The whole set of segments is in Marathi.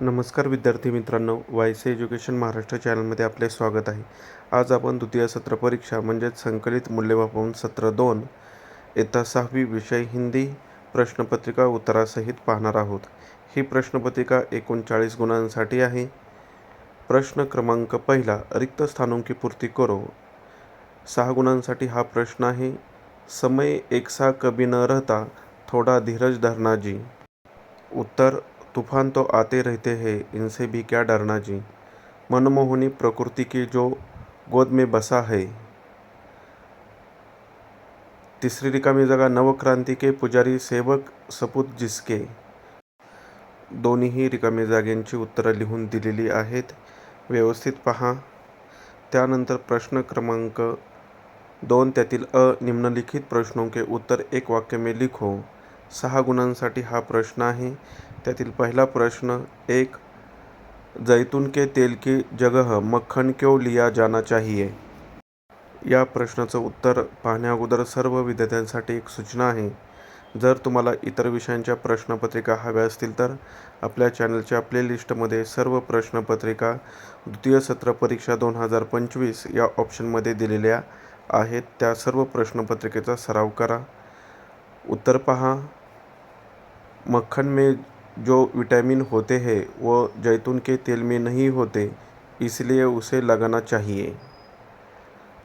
नमस्कार विद्यार्थी मित्रांनो वाय सी एज्युकेशन महाराष्ट्र चॅनलमध्ये आपले स्वागत आहे. आज आपण द्वितीय सत्र परीक्षा म्हणजेच संकलित मूल्यमापन सत्र दोन येता सहावी विषय हिंदी प्रश्नपत्रिका उत्तरासहित पाहणार आहोत. ही प्रश्नपत्रिका एकोणचाळीस गुणांसाठी आहे. प्रश्न क्रमांक पहिला रिक्त स्थानोंकी पूर्ती करो. सहा गुणांसाठी हा प्रश्न आहे. समय एकसा कभी न रहता थोडा धीरज धरणाजी. उत्तर तूफान तो आते रहते हैं इनसे भी क्या डरना जी? मनमोहनी प्रकृति की जो गोद में बसा है। तिसरी रिकामी जागा नवक्रांती के पुजारी सेवक सपूत जिसके। दोन्हीही रिकामी जागेंची उत्तरं लिहून दिलेली आहेत व्यवस्थित पहा। त्यानंतर प्रश्न क्रमांक दोन त्यातील अ निम्नलिखित प्रश्नों के उत्तर एक वाक्य में लिखो। सहा गुणांसाठी हा प्रश्न आहे त्यातील पहिला प्रश्न एक जैतून के तेल की जगह मक्खन क्यों लिया जाना चाहिए? या प्रश्नाचं उत्तर पाहण्याअगोदर सर्व विद्यार्थ्यांसाठी एक सूचना आहे. जर तुम्हाला इतर विषयांच्या प्रश्नपत्रिका हव्या असतील तर आपल्या चॅनलच्या प्लेलिस्टमध्ये सर्व प्रश्नपत्रिका द्वितीय सत्र परीक्षा दोन हजार पंचवीस या ऑप्शनमध्ये दिलेल्या आहेत. त्या सर्व प्रश्नपत्रिकेचा सराव करा. उत्तर पहा. मक्खन में जो विटामिन होते हैं वो जैतून के तेल में नहीं होते इसलिए उसे लगाना चाहिए।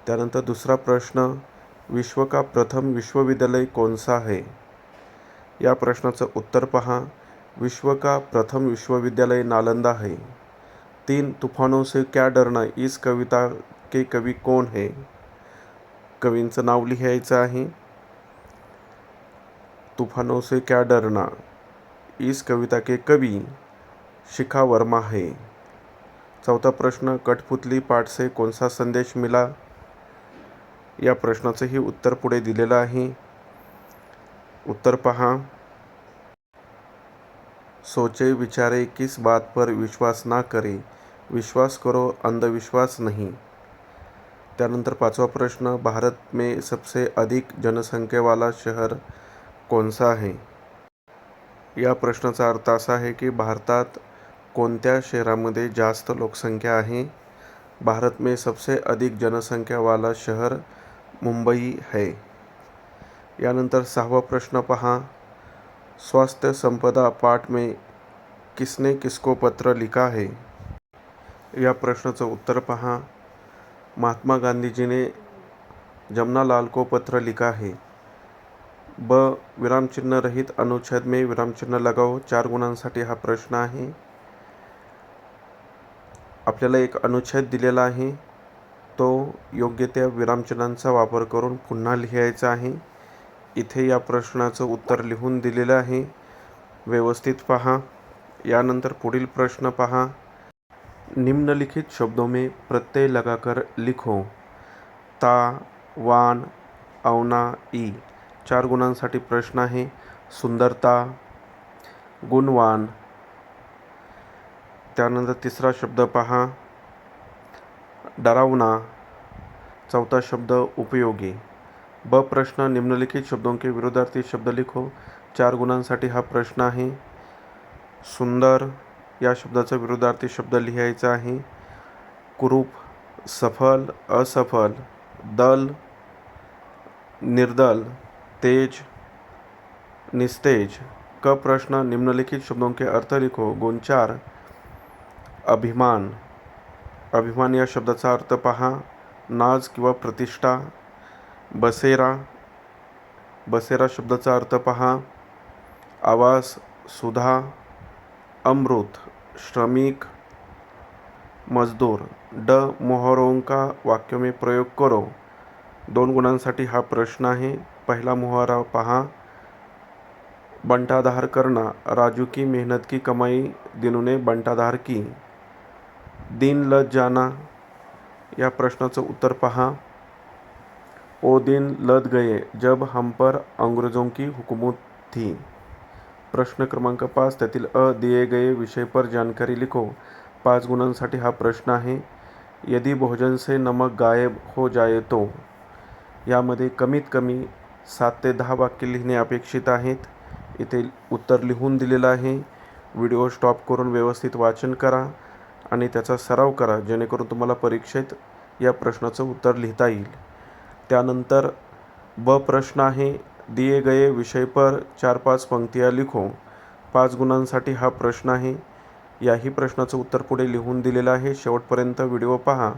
त्यानंतर दुसरा प्रश्न विश्व का प्रथम विश्वविद्यालय कौन सा है? या प्रश्नाचं उत्तर पहा विश्व का प्रथम विश्वविद्यालय नालंदा है। तीन तूफानों से क्या डरना इस कविता के कवी कोण है? कवींचं नाव लिहायचं आहे. तुफानों से क्या डरना? इस कविता के कवि शिखा वर्मा है। चौथा प्रश्न कठपुतली पाठ से कौन सा संदेश मिला? या प्रश्नाचंही उत्तर पुढे दिलेलं आहे। उत्तर पहा। सोचे विचारे किस बात पर विश्वास ना करे? विश्वास करो अंधविश्वास नहीं। त्यानंतर पाचवा प्रश्न भारत में सबसे अधिक जनसंख्या वाला शहर कौन सा है? या प्रश्नाचा अर्थ असा आहे की भारतात कोणत्या शहरामध्ये जास्त लोकसंख्या आहे? भारत में सबसे अधिक जनसंख्या वाला शहर मुंबई है। यानंतर सहावा प्रश्न पहा, स्वास्थ्य संपदा पाठ में किसने किसको पत्र लिखा है? या प्रश्नाचं उत्तर पहा, महात्मा गांधी जी ने जमनालाल को पत्र लिखा है। ब. विरामचिन्ह रहित अनुच्छेद में विरामचिन्ह लगाओ. चार गुणांसाठी हा प्रश्न आहे. आपल्याला एक अनुच्छेद दिलेला आहे. तो योग्य त्या विरामचिन्हांचा वापर करून पुन्हा लिहायचा आहे. इथे या प्रश्नाचं उत्तर लिहून दिलेलं आहे. व्यवस्थित पहा. यानंतर पुढील प्रश्न पहा. निम्नलिखित शब्दों में प्रत्यय लगाकर लिखो. ता वान अवना ई. चार गुणांसाठी प्रश्न आहे. सुंदरता गुणवान. त्यानंतर तिसरा शब्द पहा. डरावना. चौथा शब्द उपयोगी. ब प्रश्न निम्नलिखित शब्दों के विरोधार्थी शब्द लिखो. चार गुणांसाठी हा प्रश्न आहे. सुंदर. या शब्दाचा विरोधार्थी शब्द लिहायचा आहे. कुरूप. सफल. असफल. दल. निर्दल. तेज, निस्तेज क प्रश्न निम्नलिखित शब्दों के अर्थ लिखो। गुण चार, अभिमान। अभिमान या शब्दाचा अर्थ पहा। नाज किंवा प्रतिष्ठा। बसेरा। बसेरा शब्दाचा अर्थ पहा। आवास, सुधा। अमृत, श्रमिक। मजदूर। ड, मोहरों का वाक्य में प्रयोग करो। दोन गुणांसाठी हा प्रश्न आहे. पहिला मोहरा पहा. बंटाधार करना राजू की मेहनत की कमाई दिनू ने बंटाधार की. दिन लद जाना, या प्रश्नाचं उत्तर पहा. ओ दिन लद गए जब हम पर अंग्रेज़ों की हुकूमत थी. प्रश्न क्रमांक पाच, त्यातील अ दिए गए विषय पर जानकारी लिखो. पाच गुणांसाठी हा प्रश्न आहे. यदि भोजन से नमक गायब हो जाए तो. यामध्ये कमीत कमी सात ते दहा वाक्य लिहिणे अपेक्षित आहेत. इथे उत्तर लिहून दिलेलं आहे. व्हिडिओ स्टॉप करून व्यवस्थित वाचन करा आणि त्याचा सराव करा जेणेकरून तुम्हाला परीक्षेत या प्रश्नाचं उत्तर लिहिता येईल. त्यानंतर ब प्रश्न आहे दिए गए विषय पर चार पाच पंक्तिया लिखो. पाच गुणांसाठी हा प्रश्न आहे. याही प्रश्नाचं उत्तर पुढे लिहून दिलेलं आहे. शेवटपर्यंत व्हिडिओ पहा.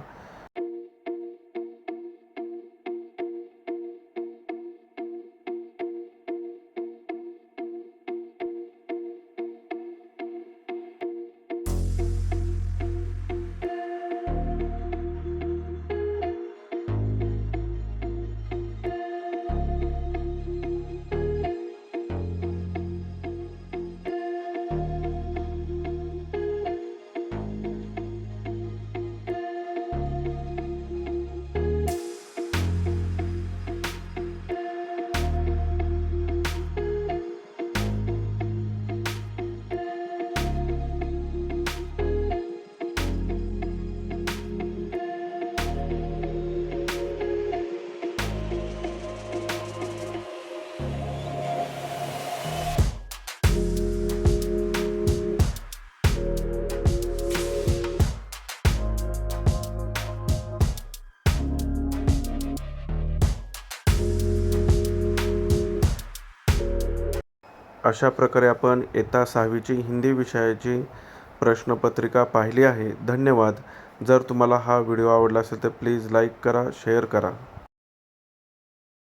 अशा प्रकारे आपण इयत्ता सहावीची हिंदी विषयाची प्रश्नपत्रिका पाहिली आहे. धन्यवाद. जर तुम्हाला हा व्हिडिओ आवडला असेल तर प्लीज लाईक करा शेअर करा.